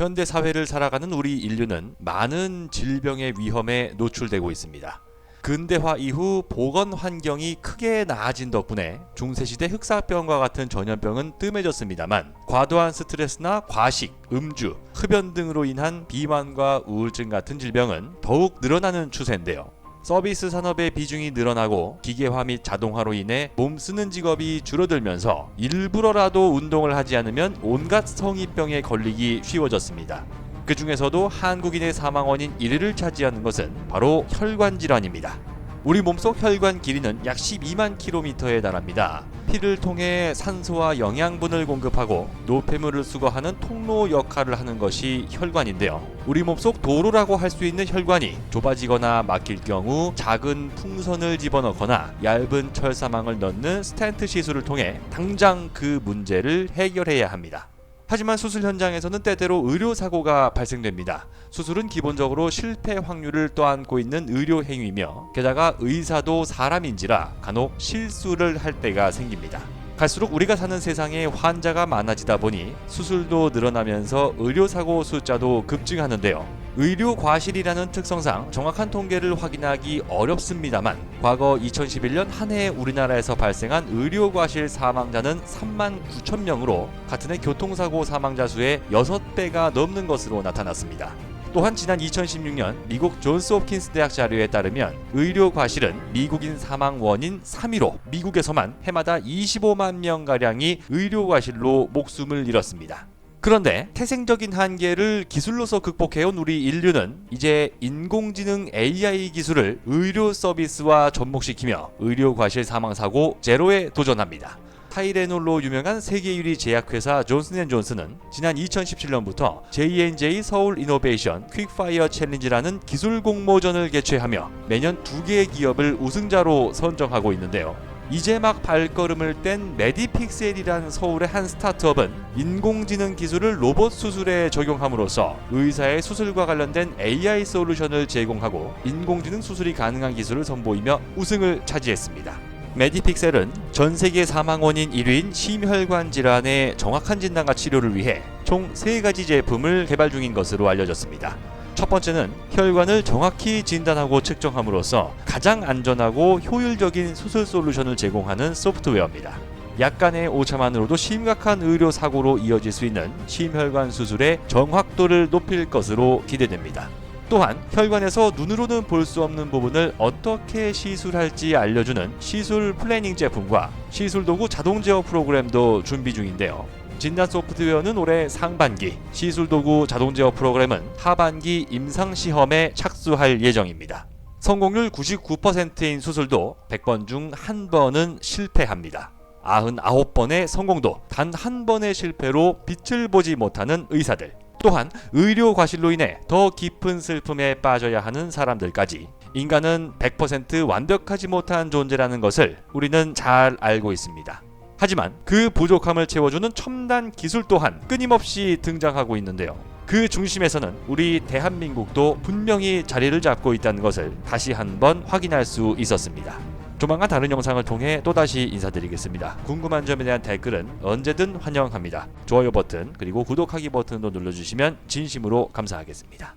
현대 사회를 살아가는 우리 인류는 많은 질병의 위험에 노출되고 있습니다. 근대화 이후 보건 환경이 크게 나아진 덕분에 중세시대 흑사병과 같은 전염병은 뜸해졌습니다만 과도한 스트레스나 과식, 음주, 흡연 등으로 인한 비만과 우울증 같은 질병은 더욱 늘어나는 추세인데요. 서비스 산업의 비중이 늘어나고 기계화 및 자동화로 인해 몸 쓰는 직업이 줄어들면서 일부러라도 운동을 하지 않으면 온갖 성인병에 걸리기 쉬워졌습니다. 그 중에서도 한국인의 사망 원인 1위를 차지하는 것은 바로 혈관 질환입니다. 우리 몸속 혈관 길이는 약 12만 킬로미터에 달합니다. 피를 통해 산소와 영양분을 공급하고 노폐물을 수거하는 통로 역할을 하는 것이 혈관인데요. 우리 몸속 도로라고 할 수 있는 혈관이 좁아지거나 막힐 경우 작은 풍선을 집어넣거나 얇은 철사망을 넣는 스텐트 시술을 통해 당장 그 문제를 해결해야 합니다. 하지만 수술 현장에서는 때때로 의료 사고가 발생됩니다. 수술은 기본적으로 실패 확률을 떠안고 있는 의료 행위며 게다가 의사도 사람인지라 간혹 실수를 할 때가 생깁니다. 갈수록 우리가 사는 세상에 환자가 많아지다 보니 수술도 늘어나면서 의료 사고 숫자도 급증하는데요. 의료 과실이라는 특성상 정확한 통계를 확인하기 어렵습니다만 과거 2011년 한 해 우리나라에서 발생한 의료 과실 사망자는 3만 9천 명으로 같은 해 교통사고 사망자 수의 6배가 넘는 것으로 나타났습니다. 또한 지난 2016년 미국 존스 홉킨스 대학 자료에 따르면 의료 과실은 미국인 사망 원인 3위로 미국에서만 해마다 25만 명 가량이 의료 과실로 목숨을 잃었습니다. 그런데 태생적인 한계를 기술로서 극복해온 우리 인류는 이제 인공지능 AI 기술을 의료 서비스와 접목시키며 의료 과실 사망 사고 제로에 도전합니다. 타이레놀로 유명한 세계 1위 제약회사 존슨앤존슨은 지난 2017년부터 J&J 서울 이노베이션 퀵파이어 챌린지라는 기술 공모전을 개최하며 매년 두 개의 기업을 우승자로 선정하고 있는데요. 이제 막 발걸음을 뗀 메디픽셀이라는 서울의 한 스타트업은 인공지능 기술을 로봇 수술에 적용함으로써 의사의 수술과 관련된 AI 솔루션을 제공하고 인공지능 수술이 가능한 기술을 선보이며 우승을 차지했습니다. 메디픽셀은 전 세계 사망 원인 1위인 심혈관 질환의 정확한 진단과 치료를 위해 총 3가지 제품을 개발 중인 것으로 알려졌습니다. 첫 번째는 혈관을 정확히 진단하고 측정함으로써 가장 안전하고 효율적인 수술 솔루션을 제공하는 소프트웨어입니다. 약간의 오차만으로도 심각한 의료 사고로 이어질 수 있는 심혈관 수술의 정확도를 높일 것으로 기대됩니다. 또한 혈관에서 눈으로는 볼 수 없는 부분을 어떻게 시술할지 알려주는 시술 플래닝 제품과 시술 도구 자동 제어 프로그램도 준비 중인데요. 진단 소프트웨어는 올해 상반기, 시술 도구 자동 제어 프로그램은 하반기 임상 시험에 착수할 예정입니다. 성공률 99%인 수술도 100번 중 한 번은 실패합니다. 99번의 성공도 단 한 번의 실패로 빛을 보지 못하는 의사들. 또한 의료 과실로 인해 더 깊은 슬픔에 빠져야 하는 사람들까지 인간은 100% 완벽하지 못한 존재라는 것을 우리는 잘 알고 있습니다. 하지만 그 부족함을 채워주는 첨단 기술 또한 끊임없이 등장하고 있는데요. 그 중심에서는 우리 대한민국도 분명히 자리를 잡고 있다는 것을 다시 한번 확인할 수 있었습니다. 조만간 다른 영상을 통해 또다시 인사드리겠습니다. 궁금한 점에 대한 댓글은 언제든 환영합니다. 좋아요 버튼 그리고 구독하기 버튼도 눌러주시면 진심으로 감사하겠습니다.